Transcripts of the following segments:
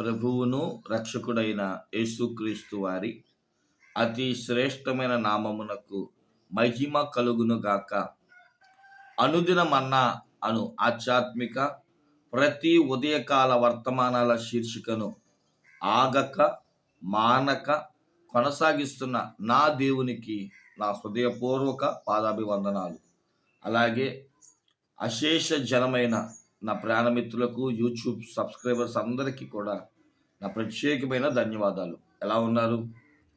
ప్రభువును రక్షకుడైన యేసుక్రీస్తు వారి అతి శ్రేష్టమైన నామమునకు మహిమ కలుగును గాక. అను ఆధ్యాత్మిక ప్రతి ఉదయకాల వర్తమానాల శీర్షికను ఆగక మానక కొనసాగిస్తున్న నా దేవునికి నా హృదయపూర్వక పాదాభివందనాలు. అలాగే అశేష జనమైన నా ప్రాణమిత్రులకు యూట్యూబ్ సబ్స్క్రైబర్స్ అందరికీ కూడా నా ప్రత్యేకమైన ధన్యవాదాలు. ఎలా ఉన్నారు?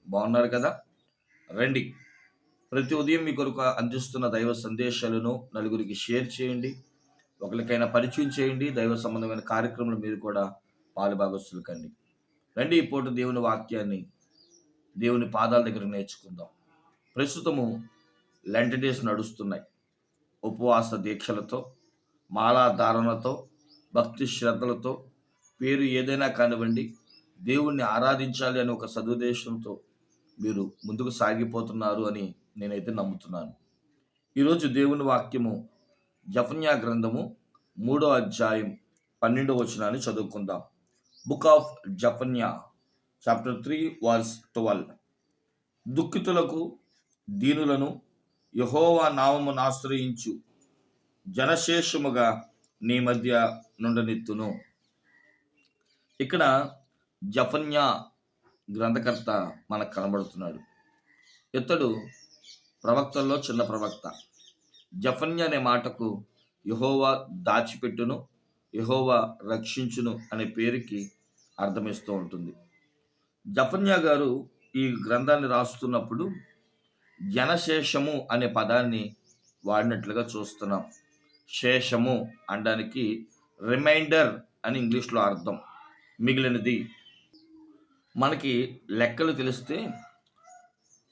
బాగున్నారు కదా? రండి. ప్రతి ఉదయం మీ కొరకు అందిస్తున్న దైవ సందేశాలను నలుగురికి షేర్ చేయండి. ఒకరికైనా పరిచయం చేయండి. దైవ సంబంధమైన కార్యక్రమాలు మీరు కూడా పాలుభాగస్తులు కండి. రండి ఈ పూట దేవుని వాక్యాన్ని దేవుని పాదాల దగ్గర నేర్చుకుందాం. ప్రస్తుతము లెంట డేస్ నడుస్తున్నాయి. ఉపవాస దీక్షలతో మాలా ధారణతో భక్తి శ్రద్ధలతో పేరు ఏదైనా కానివ్వండి దేవుణ్ణి ఆరాధించాలి అనే ఒక సదుద్దేశంతో మీరు ముందుకు సాగిపోతున్నారు అని నేనైతే నమ్ముతున్నాను. ఈరోజు దేవుని వాక్యము జఫన్యా గ్రంథము మూడో అధ్యాయం పన్నెండో వచనాన్ని చదువుకుందాం. Book of Zephaniah chapter three verse twelve. దుఃఖితులకు దీనులను యహోవా నామమును ఆశ్రయించు. జనశేషముగా నీ మధ్య నుండనెత్తును. ఇక్కడ జఫన్యా గ్రంథకర్త మనకు కనబడుతున్నాడు. ఇతడు ప్రవక్తల్లో చిన్న ప్రవక్త. జఫన్య అనే మాటకు యహోవా దాచిపెట్టును యహోవా రక్షించును అనే పేరుకి అర్థమిస్తూ ఉంటుంది. జఫన్యా గారు ఈ గ్రంథాన్ని రాస్తున్నప్పుడు జనశేషము అనే పదాన్ని వాడినట్లుగా చూస్తున్నాం. శేషము అనడానికి రిమైండర్ అని ఇంగ్లీష్లో అర్థం. మిగిలినది మనకి లెక్కలు తెలిస్తే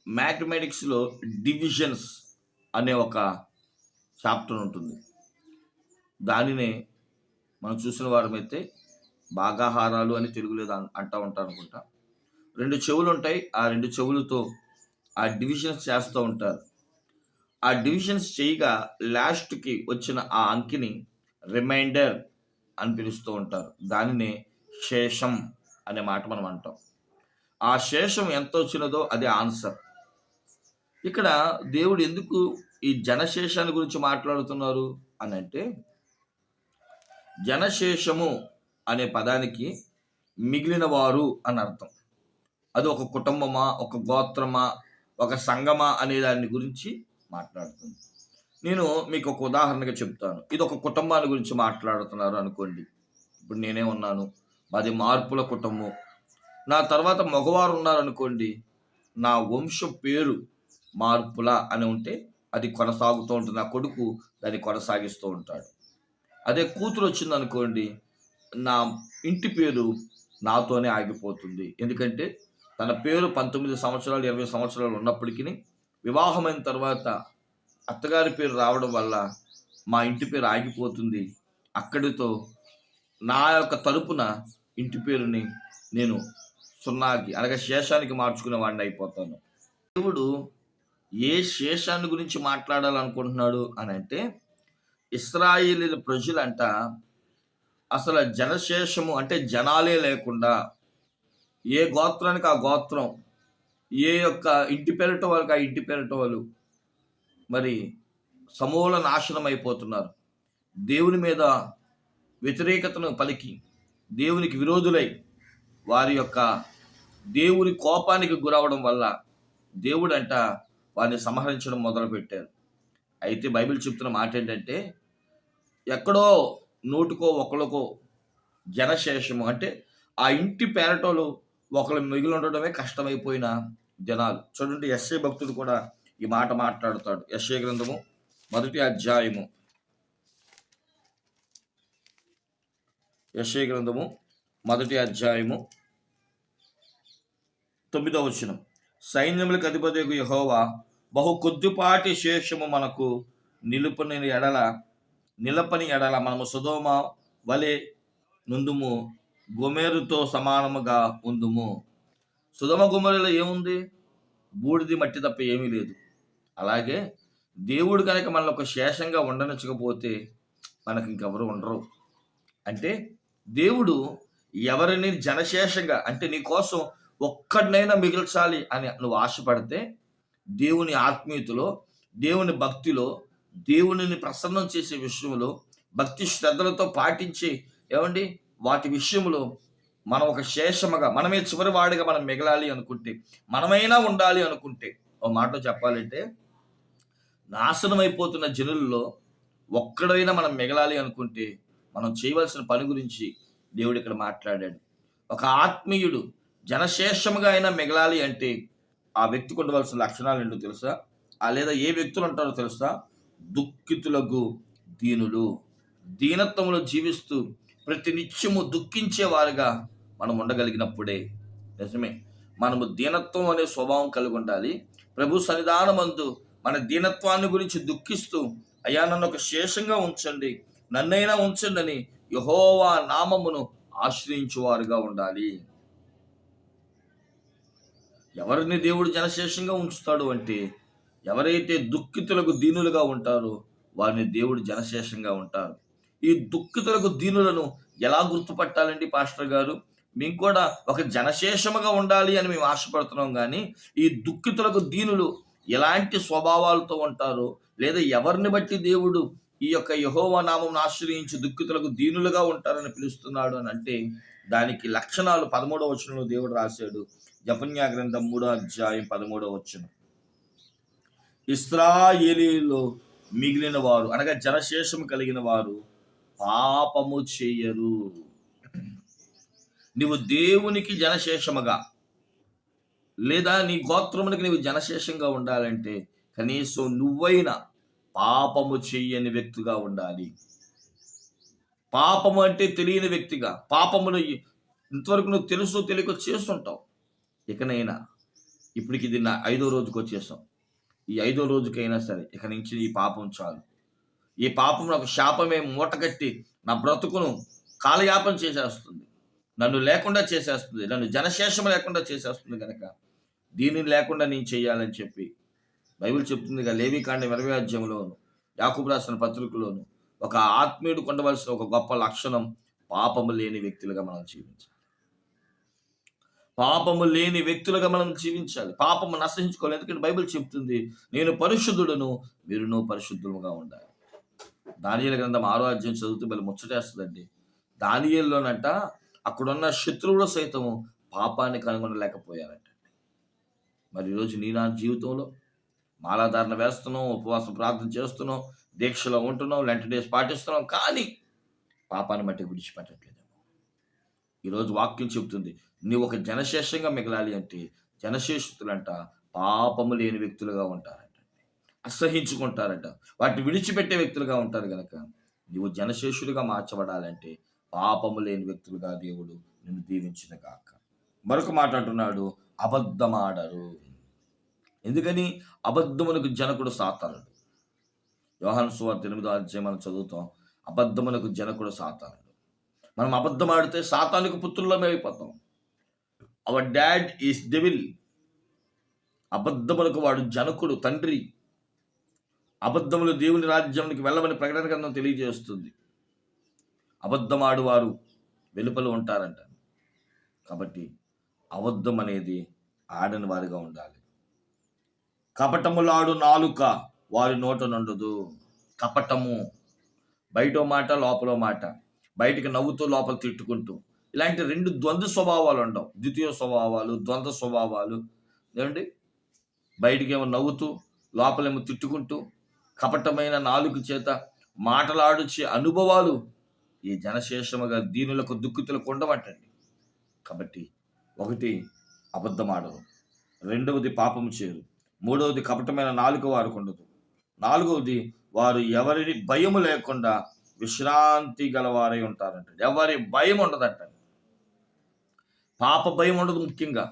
మ్యాథమెటిక్స్లో డివిజన్స్ అనే ఒక చాప్టర్ ఉంటుంది. దానినే మనం చూసిన వారమైతే భాగాహారాలు అని తెలుగులో అంటూ ఉంటారు అనుకుంటా రెండు చెవులు ఉంటాయి ఆ రెండు చెవులతో ఆ డివిజన్స్ చేస్తూ ఉంటారు. ఆ డివిజన్స్ చేయగా లాస్ట్కి వచ్చిన ఆ అంకిని రిమైండర్ అని పిలుస్తూ ఉంటారు. దానినే శేషం అనే మాట మనం అంటాం. ఆ శేషం ఎంత వచ్చినదో అది ఆన్సర్. ఇక్కడ దేవుడు ఎందుకు ఈ జనశేషాన్ని గురించి మాట్లాడుతున్నారు అని అంటే జనశేషము అనే పదానికి మిగిలిన వారు అని అర్థం. అది ఒక కుటుంబమా ఒక గోత్రమా ఒక సంగమా అనే దాని గురించి మాట్లాడుతుంది. నేను మీకు ఒక ఉదాహరణగా చెప్తాను. ఇది ఒక కుటుంబాన్ని గురించి మాట్లాడుతున్నారు అనుకోండి. ఇప్పుడు నేనే ఉన్నాను. మాది మార్పుల కుటుంబం. నా తర్వాత మగవారు ఉన్నారనుకోండి నా వంశ పేరు మార్పుల అని ఉంటే అది కొనసాగుతూ ఉంటుంది. నా కొడుకు దాన్ని కొనసాగిస్తూ ఉంటాడు. అదే కూతురు వచ్చింది అనుకోండి నా ఇంటి పేరు నాతోనే ఆగిపోతుంది. ఎందుకంటే తన పేరు పంతొమ్మిది సంవత్సరాలు ఇరవై సంవత్సరాలు ఉన్నప్పటికీ వివాహమైన తర్వాత అత్తగారి పేరు రావడం వల్ల మా ఇంటి పేరు ఆగిపోతుంది. అక్కడితో నా యొక్క తరపున ఇంటి పేరుని నేను సున్నాకి అనగా శేషానికి మార్చుకునే వాడిని అయిపోతాను. దేవుడు ఏ శేషాన్ని గురించి మాట్లాడాలనుకుంటున్నాడు అని అంటే ఇస్రాయేలీల ప్రజలంట అసలు జనశేషము అంటే జనాలే లేకుండా ఏ గోత్రానికి ఆ గోత్రం ఏ యొక్క ఇంటి పేరట వాళ్ళకి ఆ ఇంటి పేరట వాళ్ళు మరి సమూల నాశనం అయిపోతున్నారు. దేవుని మీద వ్యతిరేకతను పలికి దేవునికి విరోధులై వారి యొక్క దేవుని కోపానికి గురవడం వల్ల దేవుడంట వారిని సంహరించడం మొదలుపెట్టారు. అయితే బైబిల్ చెప్తున్న మాట ఏంటంటే ఎక్కడో నోటుకో ఒకరికో జనశేషము అంటే ఆ ఇంటి పేరటోలు ఒకరు మిగిలి ఉండడమే కష్టమైపోయిన జనాలు. చూడండి ఎస్ఏ భక్తుడు కూడా ఈ మాట మాట్లాడుతాడు. ఎస్ఏ గ్రంథము మొదటి అధ్యాయము. యశ్య గ్రంథము మొదటి అధ్యాయము తొమ్మిదవ వచనం. సైన్యములకు అధిపతి యహోవా బహు కొద్దిపాటి శేషము మనకు నిలుపని ఎడల నిలపని ఎడల మనము సుధోమ వలె నుందుము గొమేరుతో సమానముగా ఉందుము సుధమ గుమ్మరిలో ఏముంది? బూడిది మట్టి తప్ప ఏమీ లేదు. అలాగే దేవుడు కనుక మనల్ని ఒక శేషంగా ఉండనిచ్చకపోతే మనకి ఇంకెవరు ఉండరు. అంటే దేవుడు ఎవరిని జనశేషంగా అంటే నీ కోసం ఒక్కడినైనా మిగిల్చాలి అని నువ్వు ఆశపడితే దేవుని ఆత్మీయతలో దేవుని భక్తిలో దేవునిని ప్రసన్నం చేసే విషయంలో భక్తి శ్రద్ధలతో పాటించి ఏమండి? వాటి విషయంలో మనం ఒక శేషముగా మనమే చివరి వాడిగా మనం మిగలాలి అనుకుంటే మనమైనా ఉండాలి అనుకుంటే ఓ మాట చెప్పాలంటే నాశనం అయిపోతున్న జనుల్లో ఒక్కడైనా మనం మిగలాలి అనుకుంటే మనం చేయవలసిన పని గురించి దేవుడు ఇక్కడ మాట్లాడాడు. ఒక ఆత్మీయుడు జనశేషముగా అయినా మిగలాలి అంటే ఆ వ్యక్తికి ఉండవలసిన లక్షణాలు ఏంటో తెలుసా? ఆ లేదా ఏ వ్యక్తులు ఉంటారో తెలుసా? దుఃఖితులకు దీనులు. దీనత్వంలో జీవిస్తూ ప్రతినిత్యము దుఃఖించేవారుగా మనం ఉండగలిగినప్పుడే. నిజమే. మనము దీనత్వం అనే స్వభావం కలిగి ఉండాలి. ప్రభు సన్నిధానమందు మన దీనత్వాన్ని గురించి దుఃఖిస్తూ అయ్యా నన్ను ఒక శేషంగా ఉంచండి. నన్నైనా ఉంచండి అని యహోవా నామమును ఆశ్రయించువారుగా ఉండాలి. ఎవరిని దేవుడు జనశేషంగా ఉంచుతాడు అంటే ఎవరైతే దుఃఖితులకు దీనులుగా ఉంటారో వారిని దేవుడు జనశేషంగా ఉంటారు ఈ దుఃఖితులకు దీనులను ఎలా గుర్తుపట్టాలండి పాస్టర్ గారు? మేము కూడా ఒక జనశేషముగా ఉండాలి అని మేము ఆశపడుతున్నాం కానీ ఈ దుఃఖితులకు దీనులు ఎలాంటి స్వభావాలతో ఉంటారో లేదా ఎవరిని బట్టి దేవుడు ఈ యొక్క యహోవా నామం ఆశ్రయించి దుఃఖితులకు దీనులుగా ఉంటారని పిలుస్తున్నాడు అని అంటే దానికి లక్షణాలు పదమూడవ వచనంలో దేవుడు రాశాడు. జపన్యా గ్రంథం మూడో అధ్యాయం పదమూడవ వచనం. ఇస్రాయేలీలో మిగిలిన వారు అనగా జనశేషము కలిగిన వారు పాపము చేయరు. నీవు దేవునికి జనశేషముగా లేదా నీ గోత్రమునికి నీవు జనశేషంగా ఉండాలంటే కనీసం నువ్వైనా పాపము చెయ్యని వ్యక్తిగా ఉండాలి. పాపము అంటే తెలియని వ్యక్తిగా పాపమును ఇంతవరకు నువ్వు తెలుసు తెలియక చేస్తుంటావు. ఇకనైనా ఇప్పటికి ఇది నా ఐదో రోజుకి వచ్చేసాం. ఈ ఐదో రోజుకైనా సరే ఇక నుంచి ఈ పాపం చాలు. ఈ పాపం నాకు శాపమే మూటగట్టి నా బ్రతుకును కాలయాపం చేసేస్తుంది. నన్ను లేకుండా చేసేస్తుంది. నన్ను జనశేషం లేకుండా చేసేస్తుంది కనుక దీనిని లేకుండా నేను చేయాలని చెప్పి బైబిల్ చెప్తుంది కదా లేవికాండ ఇరవై అధ్యాయంలోను యాకూబ్ రాసిన పత్రికలోను. ఒక ఆత్మీయుడు కొండవలసిన ఒక గొప్ప లక్షణం పాపము లేని వ్యక్తులుగా మనం జీవించాలి. పాపము లేని వ్యక్తులుగా మనం జీవించాలి. పాపము నశించుకోవాలి. ఎందుకంటే బైబిల్ చెప్తుంది నేను పరిశుద్ధుడును మీరును పరిశుద్ధులుగా ఉండాలి. దానియల గ్రంథం ఆరో అధ్యాయం చదివితే మళ్ళీ ముచ్చటేస్తుందండి. దానియల్లోనంట అక్కడున్న శత్రువులు సైతము పాపాన్ని కనుగొనలేకపోయారంట. మరి ఈరోజు నీ నా జీవితంలో మాలాధారణ వేస్తున్నాం ఉపవాసం ప్రార్థన చేస్తున్నాం దీక్షలో ఉంటున్నాం లెంట డేస్ పాటిస్తున్నాం కానీ పాపాన్ని బట్టి విడిచిపెట్టట్లేదు ఈరోజు వాక్యం చెప్తుంది నీవు ఒక జనశేషంగా మిగలాలి అంటే జనశేషుతులంట పాపము లేని వ్యక్తులుగా ఉంటారు. అసహించుకుంటారట. వాటిని విడిచిపెట్టే వ్యక్తులుగా ఉంటారు కనుక నీవు జనశేషులుగా మార్చబడాలంటే పాపము లేని వ్యక్తులుగా దేవుడు నిన్ను దీవించిన కాక మరొక మాట అంటున్నాడు అబద్ధమాడరు. ఎందుకని? అబద్ధమునకు జనకుడు సాతానుడు. యోహాను సువార్త ఎనిమిదో అధ్యాయం మనం చదువుతాం. అబద్ధమునకు జనకుడు సాతానుడు. మనం అబద్ధం ఆడితే సాతానికి పుత్రులమే అయిపోతాం. అవర్ డాడ్ ఈస్ డెవిల్ అబద్ధములకు వాడు జనకుడు తండ్రి. అబద్ధములు దేవుని రాజ్యానికి వెళ్ళమని ప్రకటన గ్రంథం తెలియజేస్తుంది. అబద్ధం ఆడువారు వెలుపల ఉంటారంట. కాబట్టి అబద్ధం అనేది ఆడని వారిగా ఉండాలి. కపటములాడు నాలుక వారి నోట నుండదు. కపటము బయట మాట లోపల మాట బయటికి నవ్వుతూ లోపల తిట్టుకుంటూ. ఇలాంటి రెండు ద్వంద్వ స్వభావాలు ఉండవు. ద్వితీయ స్వభావాలు ద్వంద్వ స్వభావాలు. ఏమండి? బయటికి ఏమో నవ్వుతూ లోపలేమో తిట్టుకుంటూ కపటమైన నాలుగు చేత మాటలాడుచే అనుభవాలు ఈ జనశేషముగా దీనులకు దుఃఖితులకు ఉండమంటండి కాబట్టి ఒకటి అబద్ధమాడరు రెండవది పాపము చేయరు మూడవది కపటమైన నాలుగు వారికి ఉండదు నాలుగవది వారు ఎవరిని భయము లేకుండా విశ్రాంతి గలవారై ఉంటారంట ఎవరి భయం ఉండదంట పాప భయం ఉండదు ముఖ్యంగా.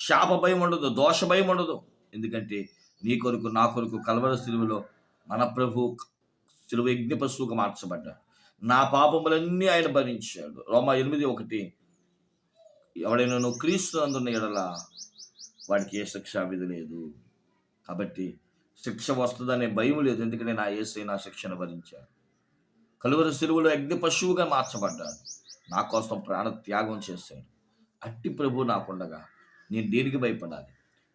శాప భయం ఉండదు దోష భయం ఉండదు. ఎందుకంటే నీ కొరకు నా కొరకు కలవర సిలువలో మన ప్రభు సిలువ యజ్ఞ పశువుగా మార్చబడ్డాడు నా పాపములన్నీ ఆయన భరించాడు. రోమ ఎనిమిది ఒకటి. ఎవడైనా నువ్వు క్రీస్తు అందున్న ఎడల వాడికి ఏ శిక్ష విధి లేదు. కాబట్టి శిక్ష వస్తుందనే భయం లేదు. ఎందుకంటే నా ఏసై నా శిక్షను భరించాడు. కలువరి సిలువలో అగ్ని పశువుగా మార్చబడ్డాడు. నా కోసం ప్రాణ త్యాగం చేశాడు. అట్టి ప్రభు నాకుండగా నేను దేనికి భయపడాలి?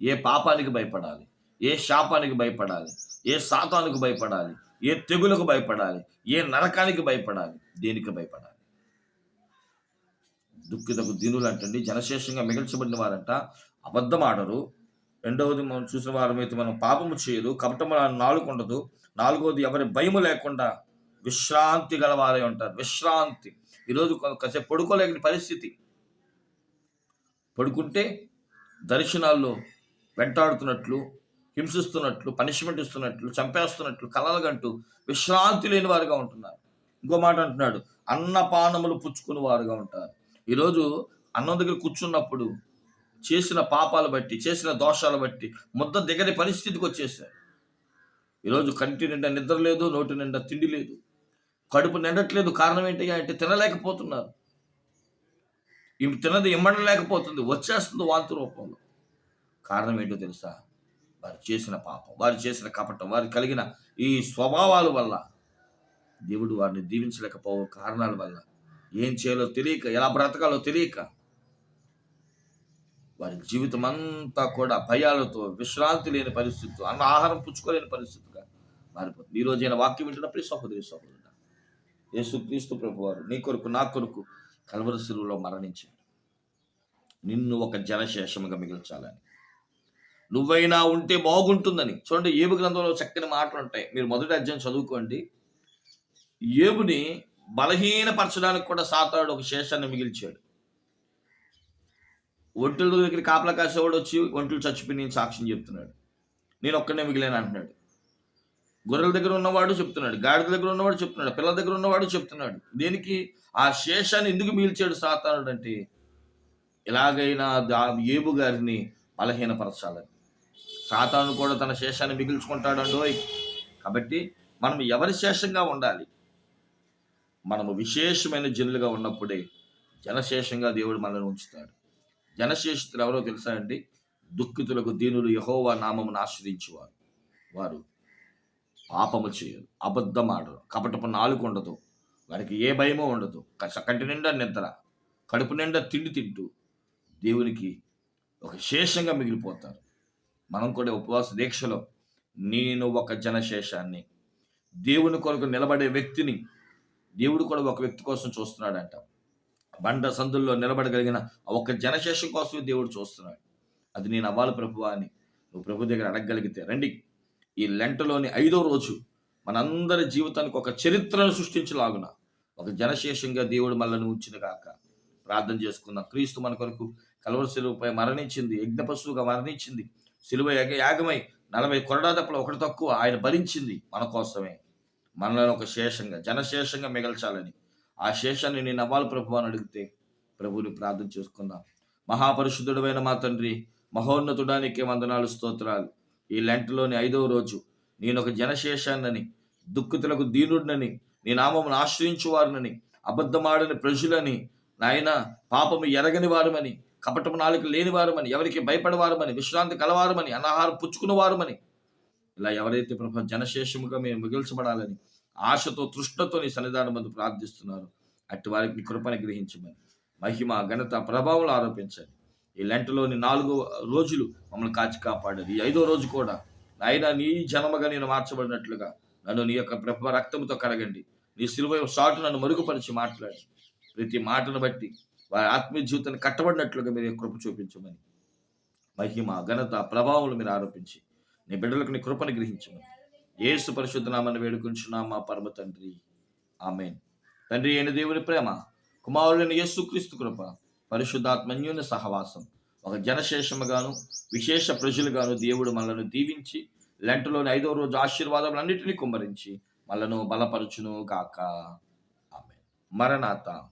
ఏ పాపానికి భయపడాలి? ఏ శాపానికి భయపడాలి? ఏ శాతానికి భయపడాలి? ఏ తెగులకు భయపడాలి? ఏ నరకానికి భయపడాలి? దేనికి భయపడాలి? దుఃఖితకు దీనులు అంటండి జనశేషంగా మిగిల్చబడిన వారంట. అబద్ధం ఆడరు రెండవది మనం చూసిన వారమైతే మనం పాపము చేయదు. కపటము నాలుగు ఉండదు. నాలుగవది ఎవరి భయము లేకుండా విశ్రాంతి గలవారై ఉంటారు. విశ్రాంతి. ఈరోజు కాసేపు పడుకోలేని పరిస్థితి. పడుకుంటే దర్శనాల్లో వెంటాడుతున్నట్లు హింసిస్తున్నట్లు పనిష్మెంట్ ఇస్తున్నట్లు చంపేస్తున్నట్లు కలలుగంటూ విశ్రాంతి లేని వారుగా ఉంటున్నారు. ఇంకో మాట అంటున్నాడు అన్నపానములు పుచ్చుకుని వారుగా ఉంటారు. ఈరోజు అన్నం దగ్గర కూర్చున్నప్పుడు చేసిన పాపాలు బట్టి చేసిన దోషాలు బట్టి ముద్ద దిగని పరిస్థితికి వచ్చేసారు. ఈరోజు కంటి నిండా నిద్ర లేదు నోటి నిండా తిండి లేదు. కడుపు నిండట్లేదు కారణం ఏంటి అంటే తినలేకపోతున్నారు. ఇవి తినది ఇమ్మడలేకపోతుంది వచ్చేస్తుంది వాంతి రూపంలో. కారణం ఏంటో తెలుసా? వారు చేసిన పాపం వారు చేసిన కపటం వారు కలిగిన ఈ స్వభావాల వల్ల దేవుడు వారిని దీవించలేకపో కారణాల వల్ల ఏం చేయాలో తెలియక ఎలా బ్రతకాలో తెలియక వారి జీవితం అంతా కూడా భయాలతో విశ్రాంతి లేని పరిస్థితితో అన్న ఆహారం పుచ్చుకోలేని పరిస్థితిగా మారిపోతుంది. ఈ రోజైన వాక్యం వింటున్నప్పుడు సహోదరి సహోదరుడు యేసుక్రీస్తు ప్రభు వారు నీ కొరకు నా కొరకు కలవరి మరణించాడు. నిన్ను ఒక జనశేషముగా మిగిల్చాలని నువ్వైనా ఉంటే బాగుంటుందని. చూడండి ఏబు గ్రంథంలో చక్కని మాటలు ఉంటాయి మీరు మొదటి అధ్యాయం చదువుకోండి. ఏబుని బలహీనపరచడానికి కూడా సాతాడు ఒక శేషాన్ని మిగిల్చాడు. ఒంటుల దగ్గరికి కాపలా కాసేవాడు వచ్చి ఒంటులు చచ్చిపోయి నేను సాక్ష్యం చెప్తున్నాడు. నేను ఒక్కనే మిగిలాను అంటున్నాడు. గొర్రెల దగ్గర ఉన్నవాడు చెప్తున్నాడు గాడిద దగ్గర ఉన్నవాడు చెప్తున్నాడు పిల్లల దగ్గర ఉన్నవాడు చెప్తున్నాడు. దేనికి? ఆ శేషాన్ని ఎందుకు మిగిల్చాడు సాతానుడు అంటే ఎలాగైనా దా ఏబు గారిని బలహీనపరచాలని. సాతాను కూడా తన శేషాన్ని మిగిల్చుకుంటాడండోయ్ కాబట్టి మనం ఎవరి శేషంగా ఉండాలి? మనము విశేషమైన జనులుగా ఉన్నప్పుడే జనశేషంగా దేవుడు మనల్ని ఉంచుతాడు. జనశేషితులు ఎవరో తెలుసా అండి? దుఃఖితులకు దీనులు యహోవా నామమును ఆశ్రయించేవారు. వారు పాపము చేయరు అబద్ధం ఆడరు కపటపు నాలుగు ఉండదు వారికి ఏ భయమో ఉండదు. కంటి నిండా నిద్ర కడుపు నిండా తిండి తింటూ దేవునికి ఒక శేషంగా మిగిలిపోతారు. మనం కూడా ఉపవాస దీక్షలో నేను ఒక జనశేషాన్ని దేవుని కొరకు నిలబడే వ్యక్తిని దేవుడు కూడా ఒక వ్యక్తి కోసం చూస్తున్నాడంట. బండ సందుల్లో నిలబడగలిగిన ఒక ఒక్క జనశేషం కోసం దేవుడు చూస్తున్నాడు. అది నేను అవ్వాలి ప్రభువా అని నువ్వు ప్రభు దగ్గర అడగగలిగితే రండి. ఈ లెంటలోని ఐదో రోజు మనందరి జీవితానికి ఒక చరిత్రను సృష్టించలాగున ఒక జనశేషంగా దేవుడు మనల్ని ఉంచిన కాక ప్రార్థన చేసుకుందాం. క్రీస్తు మన కొరకు కలవరశిలుపై మరణించింది యజ్ఞ పశువుగా మరణించింది. శిలువ యాగ యాగమై నలభై కొరడా దప్పలు ఒకటి తక్కువ ఆయన భరించింది మన కోసమే. మనలో ఒక శేషంగా జనశేషంగా మిగల్చాలని. ఆ శేషాన్ని నేను అవ్వాలి ప్రభు అని అడిగితే ప్రభుని ప్రార్థన చేసుకుందాం. మహాపరిశుద్ధుడమైన మా తండ్రి మహోన్నతుడానికి వందనాలు స్తోత్రాలు. ఈ లెంటలోని ఐదవ రోజు నేను ఒక జనశేషాన్నని దుఃఖితులకు దీనుడినని నీ నామమును ఆశ్రయించువారినని అబద్ధమాడని ప్రజలని నాయన పాపము ఎరగని వారమని కపటము నాలుగు లేనివారమని ఎవరికి భయపడవారమని విశ్రాంతి కలవారమని అనాహారం పుచ్చుకున్న వారమని ఇలా ఎవరైతే ప్రభు జనశేషముగా మేము మిగిల్చబడాలని ఆశతో తృష్ణతో నీ సన్నిధానం మందు ప్రార్థిస్తున్నారు అట్టి వారికి కృపను గ్రహించమని మహిమ ఘనత ప్రభావం ఆరోపించండి. ఈ లెంటలోని నాలుగో రోజులు మమ్మల్ని కాచి కాపాడారు ఈ ఐదో రోజు కూడా నాయన నీ జనమగా నేను మార్చబడినట్లుగా నన్ను నీ యొక్క ప్రభ రక్తంతో కడగండి నీ సిలువ సాటు నన్ను మరుగుపరిచి మాట్లాడి. ప్రతి మాటను బట్టి వారి ఆత్మీయ జీవితాన్ని కట్టబడినట్లుగా మీరు కృప చూపించమని. మహిమ ఘనత ప్రభావం మీరు ఆరోపించి నీ బిడ్డలకు నీ కృపను గ్రహించమని. ఏసు పరిశుద్ధనామని నామని మా పరమ తండ్రి. ఆమెన్. తండ్రి అయిన దేవుని ప్రేమ కుమారుడైన యేసు క్రీస్తు కృప పరిశుద్ధాత్మన్యుని సహవాసం ఒక జనశేషముగాను విశేష ప్రజలుగాను దేవుడు మనల్ని దీవించి లెంటలోని ఐదో రోజు ఆశీర్వాదములన్నిటినీ కుమ్మరించి మళ్ళను బలపరచును గాక. ఆమె మరణాత